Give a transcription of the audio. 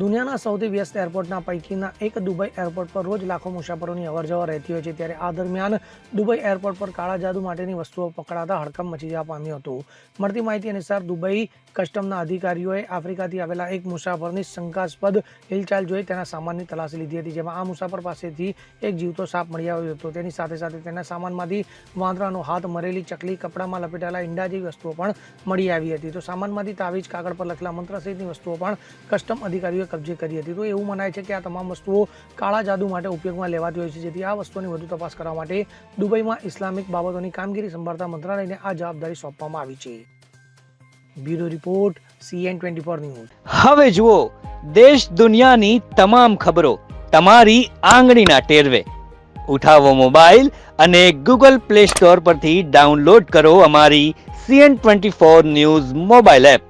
દુનિયાના સૌથી વ્યસ્ત એરપોર્ટના પૈકીના એક દુબઈ એરપોર્ટ પર રોજ લાખો મુસાફરોની અવરજવર રહેતી હોય છે. ત્યારે આ દરમિયાન દુબઈ એરપોર્ટ પર કાળા જાદુ માટેની વસ્તુઓ પકડાતા હડકંપ મચી જવા પામ્યું હતું. મળતી માહિતી અનુસાર દુબઈ કસ્ટમના અધિકારીઓએ આફ્રિકાથી આવેલા એક મુસાફરની શંકાસ્પદ હિલચાલ જોઈ તેના સામાનની તલાશી લીધી હતી, જેમાં આ મુસાફર પાસેથી એક જીવતો સાપ મળી આવ્યો હતો. તેની સાથે સાથે તેના સામાનમાંથી વાંદરાનો હાથ, મરેલી ચકલી, કપડામાં લપેટાયેલા ઈંડા જેવી વસ્તુઓ પણ મળી આવી હતી. તો સામાનમાંથી તાવીજ, કાગળ પર લખેલા મંત્ર સહિતની વસ્તુઓ પણ કસ્ટમ અધિકારીઓએ કબજે કરી હતી. તો એવું મનાય છે કે આ તમામ વસ્તુઓ કાળા જાદુ માટે ઉપયોગમાં લેવાતી હોય છે, જેથી આ વસ્તુઓની વધુ તપાસ કરવા માટે દુબઈમાં ઇસ્લામિક બાબતોની કામગીરી સંભાળતા મંત્રાલયને આ જવાબદારી સોંપવામાં આવી છે. Bureau report CN twenty four news. હવે જુઓ, દેશ દુનિયાની તમામ ખબરો તમારી આંગળીના ટેરવે. ઉઠાવો મોબાઈલ અને ગૂગલ પ્લે સ્ટોર પરથી ડાઉનલોડ કરો અમારી CN twenty four news mobile app.